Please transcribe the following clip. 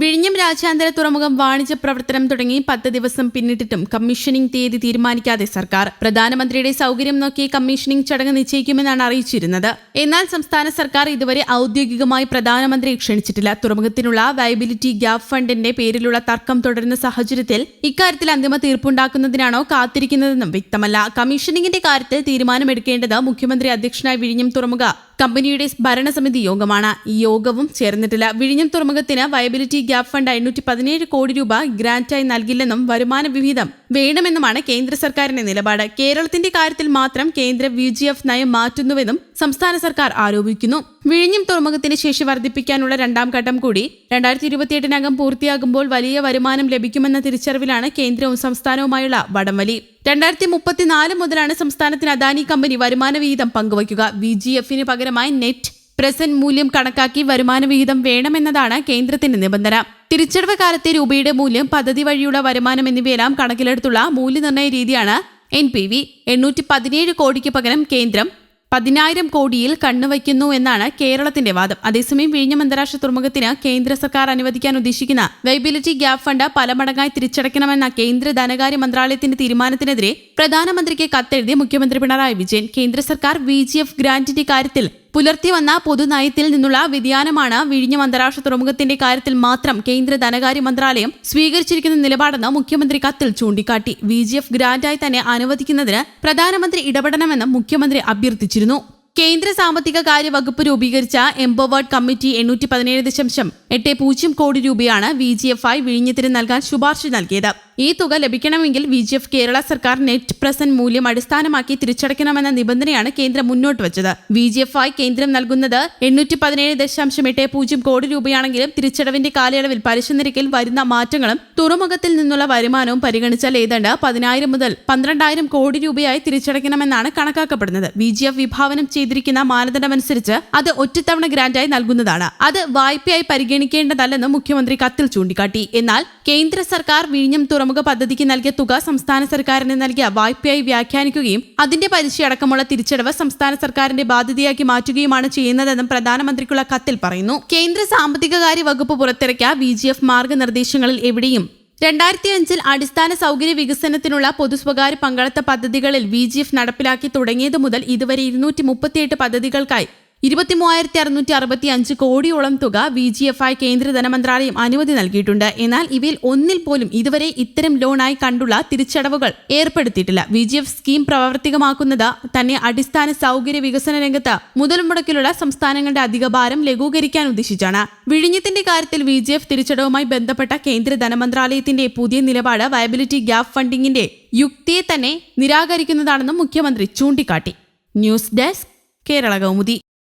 വിഴിഞ്ഞം രാജ്യാന്തര തുറമുഖം വാണിജ്യ പ്രവർത്തനം തുടങ്ങി പത്ത് ദിവസം പിന്നിട്ടിട്ടും കമ്മീഷനിംഗ് തീയതി തീരുമാനിക്കാതെ സർക്കാർ. പ്രധാനമന്ത്രിയുടെ സൗകര്യം നോക്കി കമ്മീഷനിംഗ് ചടങ്ങ് നിശ്ചയിക്കുമെന്നാണ് അറിയിച്ചിരുന്നത്. എന്നാൽ സംസ്ഥാന സർക്കാർ ഇതുവരെ ഔദ്യോഗികമായി പ്രധാനമന്ത്രിയെ ക്ഷണിച്ചിട്ടില്ല. തുറമുഖത്തിനുള്ള വയബിലിറ്റി ഗ്യാപ് ഫണ്ടിന്റെ പേരിലുള്ള തർക്കം തുടരുന്ന സാഹചര്യത്തിൽ ഇക്കാര്യത്തിൽ അന്തിമ തീർപ്പുണ്ടാക്കുന്നതിനാണോ കാത്തിരിക്കുന്നതെന്നും വ്യക്തമല്ല. കമ്മീഷനിംഗിന്റെ കാര്യത്തിൽ തീരുമാനമെടുക്കേണ്ടത് മുഖ്യമന്ത്രി അധ്യക്ഷനായ വിഴിഞ്ഞം തുറമുഖ കമ്പനിയുടെ ഭരണസമിതി യോഗമാണ്. യോഗവും ചേർന്നിട്ടില്ല. വിഴിഞ്ഞം തുറമുഖത്തിന് വയബിലിറ്റി ഗ്യാപ് ഫണ്ട് എണ്ണൂറ്റി പതിനേഴ് കോടി രൂപ ഗ്രാന്റായി നൽകില്ലെന്നും വരുമാന വിഹിതം വേണമെന്നുമാണ് കേന്ദ്ര സർക്കാരിന്റെ നിലപാട്. കേരളത്തിന്റെ കാര്യത്തിൽ മാത്രം കേന്ദ്ര വി ജി എഫ് നയം മാറ്റുന്നുവെന്നും സംസ്ഥാന സർക്കാർ ആരോപിക്കുന്നു. വിഴിഞ്ഞം തുറമുഖത്തിന് ശേഷി വർദ്ധിപ്പിക്കാനുള്ള രണ്ടാം ഘട്ടം കൂടി രണ്ടായിരത്തി ഇരുപത്തിയെട്ടിനകം പൂർത്തിയാകുമ്പോൾ വലിയ വരുമാനം ലഭിക്കുമെന്ന തിരിച്ചറിവിലാണ് കേന്ദ്രവും സംസ്ഥാനവുമായുള്ള വടംവലി. രണ്ടായിരത്തി മുപ്പത്തിനാല് മുതലാണ് സംസ്ഥാനത്തിന് അദാനി കമ്പനി വരുമാന വിഹിതം പങ്കുവയ്ക്കുക. വി ജി എഫിന് പകരമായി നെറ്റ് പ്രസന്റ് മൂല്യം കണക്കാക്കി വരുമാന വിഹിതം വേണമെന്നതാണ് കേന്ദ്രത്തിന്റെ നിബന്ധന. തിരിച്ചടവ് കാലത്തെ രൂപയുടെ മൂല്യം പദ്ധതി വഴിയുള്ള വരുമാനം എന്നിവയെല്ലാം കണക്കിലെടുത്തുള്ള മൂല്യനിർണയ രീതിയാണ് എൻ പി വി എണ്ണൂറ്റി പതിനേഴ് കോടിക്ക് പകരം കേന്ദ്രം പതിനായിരം കോടിയിൽ കണ്ണുവയ്ക്കുന്നു എന്നാണ് കേരളത്തിന്റെ വാദം. അതേസമയം വിഴിഞ്ഞം അന്താരാഷ്ട്ര തുറമുഖത്തിന് കേന്ദ്ര സർക്കാർ അനുവദിക്കാൻ ഉദ്ദേശിക്കുന്ന വൈബിലിറ്റി ഗ്യാപ് ഫണ്ട് പലമടങ്ങായി തിരിച്ചടയ്ക്കണമെന്ന കേന്ദ്ര ധനകാര്യ മന്ത്രാലയത്തിന്റെ തീരുമാനത്തിനെതിരെ പ്രധാനമന്ത്രിക്ക് കത്തെഴുതി മുഖ്യമന്ത്രി പിണറായി വിജയൻ. കേന്ദ്ര സർക്കാർ വി ജി എഫ് ഗ്രാന്റിന്റെ കാര്യത്തിൽ പുലർത്തി വന്ന പൊതുനയത്തിൽ നിന്നുള്ള വ്യതിയാനമാണ് വിഴിഞ്ഞം അന്താരാഷ്ട്ര തുറമുഖത്തിന്റെ കാര്യത്തിൽ മാത്രം കേന്ദ്ര ധനകാര്യ മന്ത്രാലയം സ്വീകരിച്ചിരിക്കുന്ന നിലപാടെന്ന് മുഖ്യമന്ത്രി കത്തിൽ ചൂണ്ടിക്കാട്ടി. വി ജി എഫ് ഗ്രാന്റായി തന്നെ അനുവദിക്കുന്നതിന് പ്രധാനമന്ത്രി ഇടപെടണമെന്ന് മുഖ്യമന്ത്രി അഭ്യർത്ഥിച്ചിരുന്നു. കേന്ദ്ര സാമ്പത്തിക കാര്യ വകുപ്പ് രൂപീകരിച്ച എംപവേർഡ് കമ്മിറ്റി എണ്ണൂറ്റി പതിനേഴ് ദശാംശം എട്ട് പൂജ്യം കോടി രൂപയാണ് വി ജി എഫ് ആയി വിഴിഞ്ഞത്തിന് നൽകാൻ ശുപാർശ നൽകിയത്. ഈ തുക ലഭിക്കണമെങ്കിൽ വി ജി എഫ് കേരള സർക്കാർ നെറ്റ് പ്രസന്റ് മൂല്യം അടിസ്ഥാനമാക്കി തിരിച്ചടയ്ക്കണമെന്ന നിബന്ധനയാണ് കേന്ദ്രം മുന്നോട്ട് വച്ചത്. വി ജി എഫ് ആയി കേന്ദ്രം നൽകുന്നത് എണ്ണൂറ്റി പതിനേഴ് ദശാംശം എട്ട് പൂജ്യം കോടി രൂപയാണെങ്കിലും തിരിച്ചടവിന്റെ കാലയളവിൽ പലിശ നിരക്കിൽ വരുന്ന മാറ്റങ്ങളും തുറമുഖത്തിൽ നിന്നുള്ള വരുമാനവും പരിഗണിച്ചാൽ ഏതാണ്ട് പതിനായിരം മുതൽ പന്ത്രണ്ടായിരം കോടി രൂപയായി തിരിച്ചടയ്ക്കണമെന്നാണ് കണക്കാക്കപ്പെടുന്നത്. വി ജി എഫ് വിഭാവനം ചെയ്തിരിക്കുന്ന മാനദണ്ഡമനുസരിച്ച് അത് ഒറ്റത്തവണ ഗ്രാന്റായി നൽകുന്നതാണ്. അത് വായ്പയായി പരിഗണിക്കേണ്ടതല്ലെന്ന് മുഖ്യമന്ത്രി കത്തിൽ ചൂണ്ടിക്കാട്ടി. എന്നാൽ കേന്ദ്ര സർക്കാർ വിഴിഞ്ഞം തുറമുഖ പദ്ധതിക്ക് നൽകിയ തുക സംസ്ഥാന സർക്കാരിന് നൽകിയ വായ്പയായി വ്യാഖ്യാനിക്കുകയും അതിന്റെ പലിശയടക്കമുള്ള തിരിച്ചടവ് സംസ്ഥാന സർക്കാരിന്റെ ബാധ്യതയാക്കി മാറ്റുകയുമാണ് ചെയ്യുന്നതെന്നും പ്രധാനമന്ത്രിക്കുള്ള കത്തിൽ പറയുന്നു. കേന്ദ്ര സാമ്പത്തികകാര്യ വകുപ്പ് പുറത്തിറക്കിയ വി ജി എഫ് മാർഗനിർദ്ദേശങ്ങളിൽ എവിടെയും രണ്ടായിരത്തി അഞ്ചിൽ അടിസ്ഥാന സൗകര്യ വികസനത്തിനുള്ള പൊതു സ്വകാര്യ പങ്കാളിത്ത പദ്ധതികളിൽ വി ജി എഫ് നടപ്പിലാക്കി തുടങ്ങിയതു മുതൽ ഇതുവരെ ഇരുന്നൂറ്റി മുപ്പത്തിയെട്ട് പദ്ധതികൾക്കായി ഇരുപത്തിമൂവായിരത്തി അറുന്നൂറ്റി അറുപത്തി അഞ്ച് കോടിയോളം തുക വി ജി എഫ് ഐ കേന്ദ്ര ധനമന്ത്രാലയം അനുമതി നൽകിയിട്ടുണ്ട്. എന്നാൽ ഇവയിൽ ഒന്നിൽ പോലും ഇതുവരെ ഇത്തരം ലോണായി കണ്ടുള്ള തിരിച്ചടവുകൾ ഏർപ്പെടുത്തിയിട്ടില്ല. വി ജി എഫ് സ്കീം പ്രാവർത്തികമാക്കുന്നത് തന്നെ അടിസ്ഥാന സൗകര്യ വികസന രംഗത്ത് മുതൽ മുടക്കിലുള്ള സംസ്ഥാനങ്ങളുടെ അധിക ഭാരം ലഘൂകരിക്കാൻ ഉദ്ദേശിച്ചാണ്. വിഴിഞ്ഞത്തിന്റെ കാര്യത്തിൽ വി ജി എഫ് തിരിച്ചടവുമായി ബന്ധപ്പെട്ട കേന്ദ്ര ധനമന്ത്രാലയത്തിന്റെ പുതിയ നിലപാട് വയബിലിറ്റി ഗ്യാപ് ഫണ്ടിങ്ങിന്റെ യുക്തിയെ തന്നെ നിരാകരിക്കുന്നതാണെന്നും മുഖ്യമന്ത്രി ചൂണ്ടിക്കാട്ടി. News desk Kerala Kaumudi.